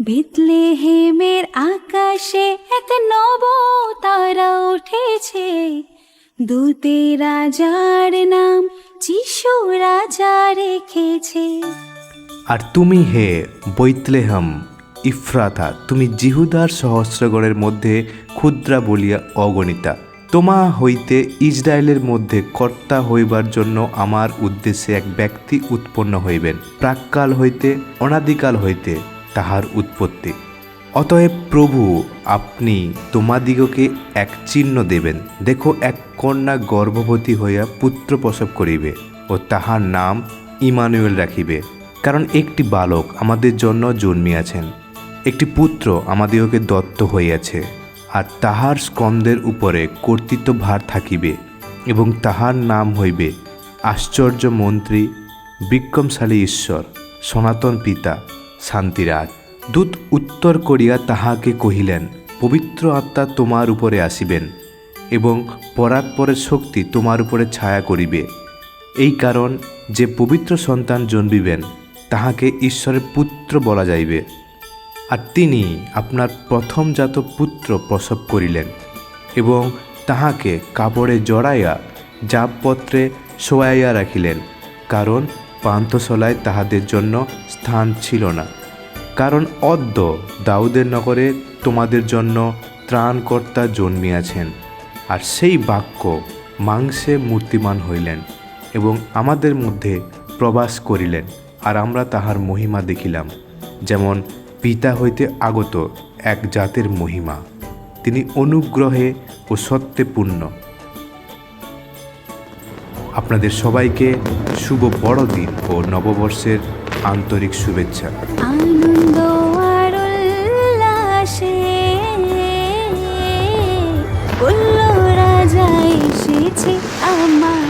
বেতলেহেমের আকাশে এক নব তারা উঠেছে। দূতে রাজার নাম যিশু রাজা রেখেছে। আর তুমি হে বৈতলেহম ইফরাথা তুমি জিহুদার সহস্রগণের মধ্যে ক্ষুদ্রা বলিয়া অগণিতা। তোমা হইতে ইসরায়েলের মধ্যে কর্তা হইবার জন্য আমার উদ্দেশ্যে এক ব্যক্তি উৎপন্ন হইবেন। প্রাককাল হইতে, অনাদিকাল হইতে তাহার উৎপত্তি। অতএব প্রভু, আপনি তোমাদিগকে এক চিহ্ন দেবেন। দেখো, এক কন্যা গর্ভবতী হইয়া পুত্র প্রসব করিবে ও তাহার নাম ইমানুয়েল রাখিবে। কারণ একটি বালক আমাদের জন্য জন্মিয়াছেন, একটি পুত্র আমাদিগকে দত্ত হইয়াছে, আর তাহার স্কন্দের উপরে কর্তৃত্বভার থাকিবে এবং তাহার নাম হইবে আশ্চর্য মন্ত্রী বিক্রমশালী ঈশ্বর, সনাতন পিতা শান্তিরাজ। দূত উত্তর করিয়া তাহাকে কহিলেন, পবিত্র আত্মা তোমার উপরে আসিবেন এবং পরাৎপরের শক্তি তোমার উপরে ছায়া করিবে। এই কারণ যে পবিত্র সন্তান জন্মিবেন, তাহাকে ঈশ্বরের পুত্র বলা যাইবে। আর তিনি আপনার প্রথমজাত পুত্র প্রসব করিলেন এবং তাহাকে কাপড়ে জড়াইয়া জাপপত্রে শোয়াইয়া রাখিলেন। কারণ পান্থশলায় তাহাদের জন্য স্থান ছিল না। কারণ অদ্য দাউদের নগরে তোমাদের জন্য ত্রাণকর্তা জন্মিয়াছেন। আর সেই বাক্য মাংসে মূর্তিমান হইলেন এবং আমাদের মধ্যে প্রবাস করিলেন। আর আমরা তাহার মহিমা দেখিলাম, যেমন পিতা হইতে আগত এক জাতের মহিমা। তিনি অনুগ্রহে ও সত্যে পূর্ণ। আপনাদের সবাইকে শুভ বড়দিন ও নববর্ষের আন্তরিক শুভেচ্ছা। আনন্দ আর উল্লাসে রাজা এসেছে আমার